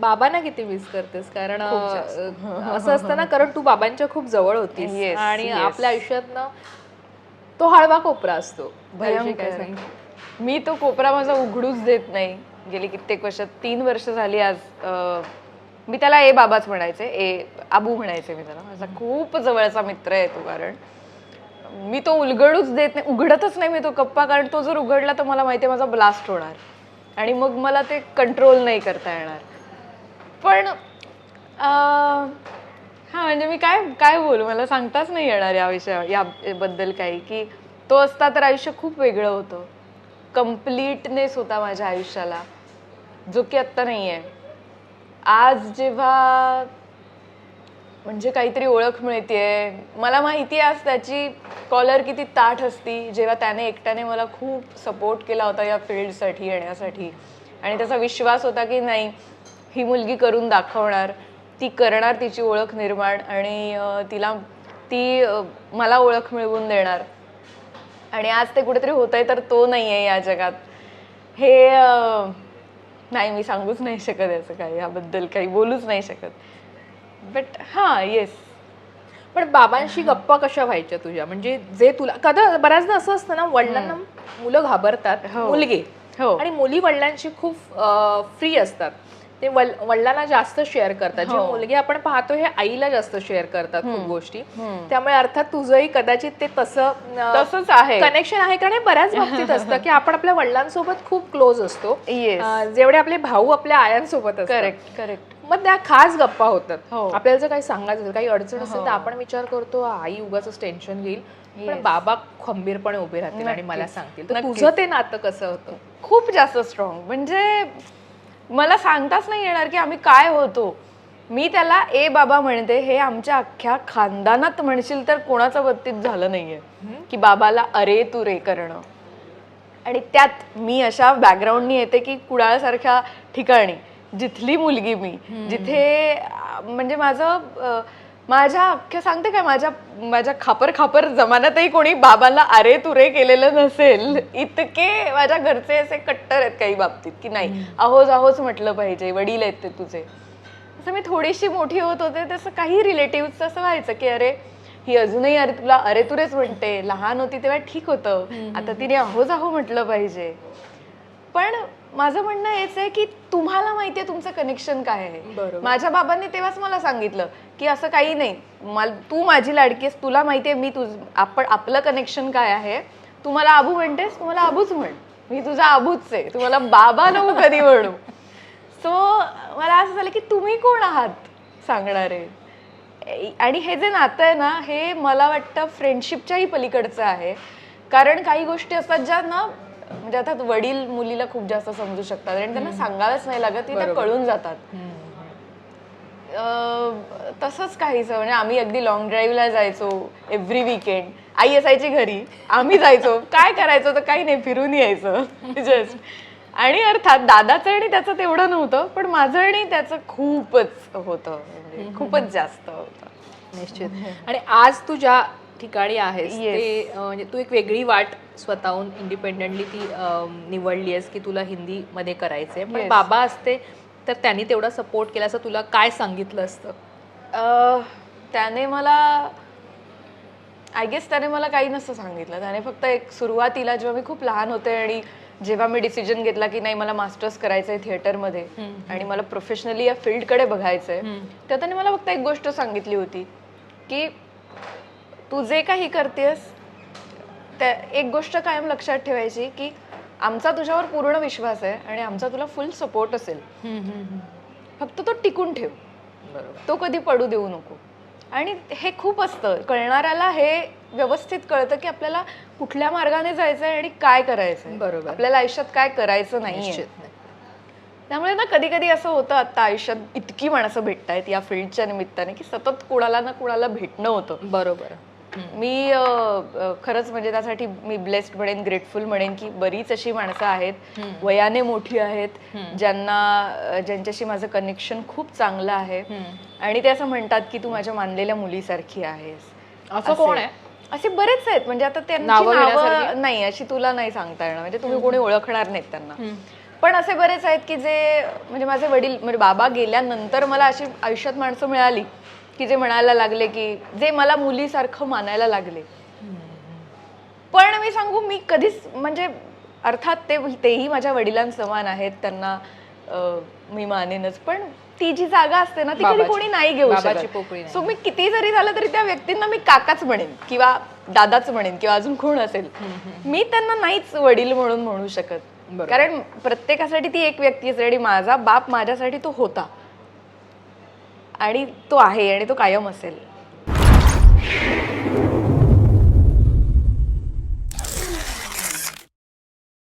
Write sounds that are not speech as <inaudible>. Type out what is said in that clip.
बाबांना किती मिस करतेस? कारण असं असतं ना कारण तू बाबांच्या खूप जवळ होतीस. Yes, आणि yes. आपल्या आयुष्यात ना तो हळवा कोपरा असतो. काय मी तो कोपरा माझा उघडूच देत नाही. गेली कित्येक वर्ष तीन वर्ष झाली आज मी त्याला ए बाबाच म्हणायचे. ए आबू म्हणायचे मी त्याला. माझा खूप जवळचा मित्र आहे तो कारण मी तो उलगडूच देत नाही. उघडतच नाही मी तो कप्पा. कारण तो जर उघडला तर मला माहिती आहे माझा ब्लास्ट होणार. आणि मग मला ते कंट्रोल नाही करता येणार. पण हां हा म्हणजे मी काय काय बोलू? मला सांगताच नाही येणार या विषया याबद्दल काही की तो असता तर आयुष्य खूप वेगळं होतं. कम्प्लीटनेस होता माझ्या आयुष्याला जो की आत्ता नाही आहे आज जेव्हा म्हणजे काहीतरी ओळख मिळते मला माहिती आहे आज त्याची कॉलर किती ताठ असती जेव्हा त्याने एकट्याने मला खूप सपोर्ट केला होता या फील्डसाठी येण्यासाठी. आणि त्याचा विश्वास होता की नाही ही मुलगी करून दाखवणार ती करणार तिची ओळख निर्माण आणि तिला ती मला ओळख मिळवून देणार. आणि आज ते कुठेतरी होत आहे तर तो नाही आहे या जगात. हे नाही मी सांगूच नाही शकत याचं काही. याबद्दल काही बोलूच नाही शकत. बट हां येस पण बाबांशी गप्पा कशा व्हायच्या तुझ्या? म्हणजे जे तुला कदा बऱ्याचदा असं असतं ना वडिलांना मुलं घाबरतात हो. मुलगे. हो. आणि मुली वडिलांशी खूप फ्री असतात. ते वडिलांना जास्त शेअर करतात. जे हो. मुलगे आपण पाहतो हे आईला जास्त शेअर करतात खूप गोष्टी. त्यामुळे अर्थात तुझंही कदाचित ते तसं तसंच आहे. कनेक्शन आहे कारण हे बऱ्याच बाबतीत असतं <laughs> की आपण आपल्या वडिलांसोबत खूप क्लोज असतो. जेवढे आपले भाऊ आपल्या आयांसोबत असतात. करेक्ट करेक्ट मग त्या खास गप्पा होतात. हो. आपल्याला जर काही सांगायचं असेल काही अडचण असेल तर आपण विचार करतो आई उगाच टेन्शन घेईल. पण बाबा खंबीरपणे उभे राहतील आणि मला सांगतील. तुझं ते नातं कसं होतं? खूप जास्त स्ट्रॉंग म्हणजे मला सांगताच नाही येणार की आम्ही काय होतो. मी त्याला ए बाबा म्हणते हे आमच्या अख्ख्या खानदानात म्हणशील तर कोणाचं बत्तीत झालं नाहीये. की बाबाला अरे तू रे करणं. आणि त्यात मी अशा बॅकग्राऊंडनी येते की कुडाळसारख्या ठिकाणी जिथली मुलगी मी जिथे म्हणजे माझं माझ्या अख्ख्या सांगते काय माझ्या माझ्या खापर खापर जमान्यातही कोणी बाबाला अरे तुरे केलेलं नसेल इतके माझ्या घरचे असे कट्टर आहेत काही बाबतीत की नाही अहोज अहोज म्हटलं पाहिजे वडील आहेत ते तुझे. असं मी थोडीशी मोठी होत होते तसं काही रिलेटिव्ह असं व्हायचं की अरे ही अजूनही अरे तुला अरे तुरेच म्हणते लहान होती तेव्हा ठीक होतं आता तिने अहोज अहो म्हटलं पाहिजे. पण माझं म्हणणं हेच आहे की तुम्हाला माहितीये तुमचं कनेक्शन काय आहे. माझ्या बाबांनी तेव्हाच मला सांगितलं की असं काही नाही. मला तू माझी लाडकी आहेस तुला माहितीये मी तुझ आपण आपलं कनेक्शन काय आहे? तू मला आबू म्हणतेस तू मला आबूच म्हण. मी तुझा आबूच आहे. तू मला बाबा नको कधी म्हणू. सो मला असं झालं की तुम्ही कोण आहात? सांगणारे. आणि हे जे नातं आहे ना हे मला वाटतं फ्रेंडशिपच्याही पलीकडचं आहे. कारण काही गोष्टी असतात ज्या ना म्हणजे आता वडील मुलीला खूप जास्त समजू शकतात. आणि त्यांना सांगायलाच नाही लागत ती त्या कळून जातात. तसंच काहीच म्हणजे आम्ही अगदी लॉंग ड्राईव्हला जायचो एव्हरी विकेंड आई असायची घरी. आम्ही जायचो. काय करायचं तर काही नाही फिरून यायचं. <laughs> जस्ट आणि अर्थात दादाचं आणि त्याचं तेवढं नव्हतं पण माझं आणि त्याचं खूपच होतं. म्हणजे खूपच जास्त होतं. निश्चित. आणि आज तू ज्या ठिकाणी आहेस. ते म्हणजे तू एक वेगळी वाट स्वतःहून इंडिपेंडेंटली ती निवडली आहेस की तुला हिंदी मध्ये करायचंय. पण. बाबा असते तर त्यांनी तेवढा सपोर्ट केला असं तुला काय सांगितलं असतं? त्याने मला आय गेस त्याने मला काही नसतं सांगितलं. त्याने फक्त एक सुरुवातीला जेव्हा मी खूप लहान होते आणि जेव्हा मी डिसिजन घेतला की नाही मला मास्टर्स करायचंय थिएटरमध्ये आणि मला प्रोफेशनली या फील्डकडे बघायचंय तेव्हा त्याने मला फक्त एक गोष्ट सांगितली होती की तू जे काही करतेस त्या एक गोष्ट कायम लक्षात ठेवायची की आमचा तुझ्यावर पूर्ण विश्वास आहे आणि आमचा तुला फुल सपोर्ट असेल. फक्त तो टिकून ठेव. बरोबर. तो कधी पडू देऊ नको. आणि हे खूप असतं. कळणाऱ्याला हे व्यवस्थित कळतं की आपल्याला कुठल्या मार्गाने जायचंय आणि काय करायचंय. बरोबर. आपल्याला आयुष्यात काय करायचं निश्चित. त्यामुळे ना कधी कधी असं होतं आता आयुष्यात इतकी माणसं भेटतायत या फील्डच्या निमित्ताने की सतत कुणाला ना कुणाला भेटणं होतं. बरोबर. मी खरंच म्हणजे त्यासाठी मी ब्लेस्ड म्हणेन ग्रेटफुल म्हणेन की बरीच अशी माणसं आहेत. वयाने मोठी आहेत ज्यांना ज्यांच्याशी माझं कनेक्शन खूप चांगलं आहे. आणि ते असं म्हणतात की तू माझ्या मानलेल्या मुलीसारखी आहेस. असं कोण आहे? असे बरेच आहेत. म्हणजे आता घेण्यासारखी? नाही अशी तुला नाही सांगता येणार. म्हणजे तुम्ही कोणी ओळखणार नाहीत त्यांना. पण असे बरेच आहेत की जे म्हणजे माझे वडील म्हणजे बाबा गेल्यानंतर मला अशी आयुष्यात माणसं मिळाली. की जे म्हणायला लागले की जे मला मुलीसारखं मानायला लागले पण मी सांगू मी कधीच म्हणजे अर्थात ते तेही माझ्या वडिलांसमान आहेत त्यांना मी मानेनच पण ती जी जागा असते ना ती कधी. कोणी नाही घेऊ शकत. सो मी किती जरी झालं तरी त्या व्यक्तींना मी काकाच म्हणेन किंवा दादाच म्हणेन किंवा अजून कोण असेल मी त्यांना नाहीच वडील म्हणून म्हणू शकत. कारण प्रत्येकासाठी ती एक व्यक्ती असते आणि माझा बाप माझ्यासाठी तो होता आणि तो आहे आणि तो कायम असेल.